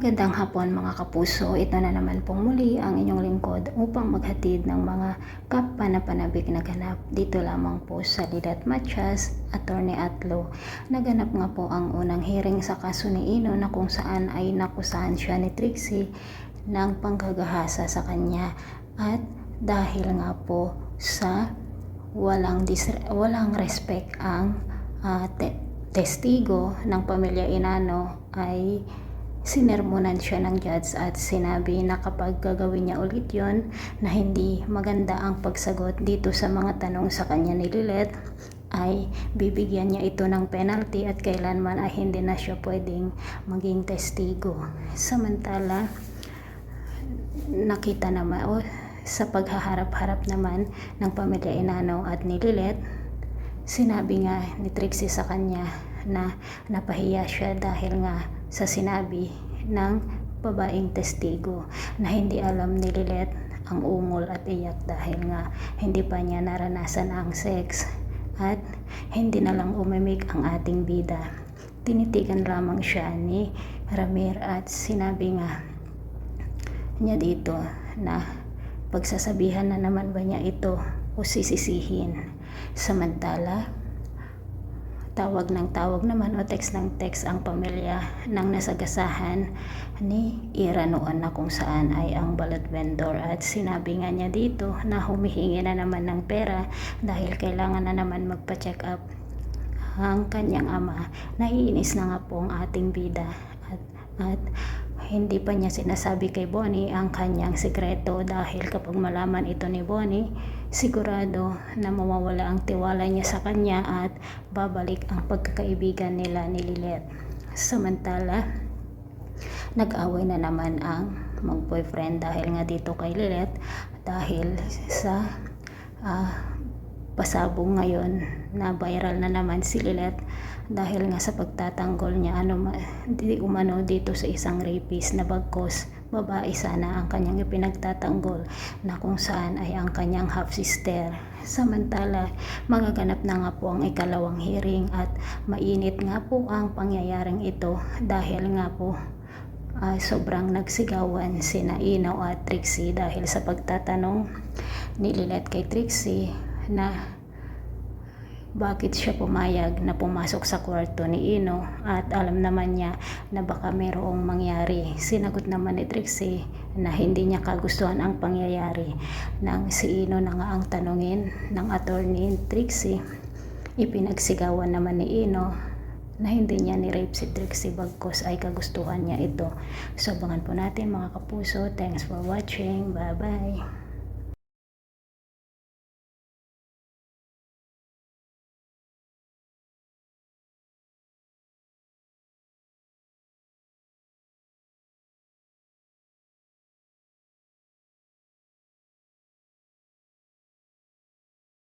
Magandang hapon mga kapuso. Ito na naman pong muli ang inyong lingkod upang maghatid ng mga kapanapanabik na ganap dito lamang po sa Lidat Machas, Attorney Atlo. Naganap nga po ang unang hearing sa kaso ni Ino na kung saan ay nakusahan siya ni Trixie ng panggagahasa sa kanya at dahil nga po sa walang walang respect ang ah, te- testigo ng pamilya Inano ay sinermonan siya ng judge at sinabi na kapag gagawin niya ulit yon na hindi maganda ang pagsagot dito sa mga tanong sa kanya ni Lilet ay bibigyan niya ito ng penalty at kailanman ay hindi na siya pwedeng maging testigo. Samantala, nakita naman o sa paghaharap-harap naman ng pamilya Inano at ni Lilet, sinabi nga ni Trixie sa kanya na napahiya siya dahil nga sa sinabi ng babaeng testigo na hindi alam ni Lilet ang ungol at iyak dahil nga hindi pa niya naranasan ang sex at hindi na lang umimik ang ating bida. Tinitigan lamang siya ni Ramir at sinabi nga niya dito na pagsasabihan na naman ba niya ito o sisisihin. Samantala, tawag ng tawag naman o text ng text ang pamilya ng nasagasahan ni Ira noon na kung saan ay ang balot vendor at sinabi nga niya dito na humihingi na naman ng pera dahil kailangan na naman magpa-check up ang kanyang ama. Naiinis na nga po ang ating bida at, at hindi pa niya sinasabi kay Bonnie ang kanyang sekreto dahil kapag malaman ito ni Bonnie, sigurado na mawawala ang tiwala niya sa kanya at babalik ang pagkakaibigan nila ni Lilet. Samantala, nag-away na naman ang mag-boyfriend dahil nga dito kay Lilet dahil sa ah, pasabong ngayon na viral na naman si Lilet dahil nga sa pagtatanggol niya ano di umano dito sa isang rapist na bagkos babae sana ang kanyang ipinagtatanggol na kung saan ay ang kanyang half sister samantala magaganap na nga po ang ikalawang hearing at mainit nga po ang pangyayaring ito dahil nga po ah, sobrang nagsigawan si Naino at Trixie dahil sa pagtatanong ni Lilet kay Trixie na bakit siya pumayag na pumasok sa kwarto ni Ino at alam naman niya na baka mayroong mangyari. Sinagot naman ni Trixie na hindi niya kagustuhan ang pangyayari nang si Ino na nga ang tanungin ng attorney Trixie. Ipinagsigawan naman ni Ino na hindi niya ni-rape si Trixie bagkos ay kagustuhan niya ito. So, abangan po natin mga kapuso. Thanks for watching. Bye-bye.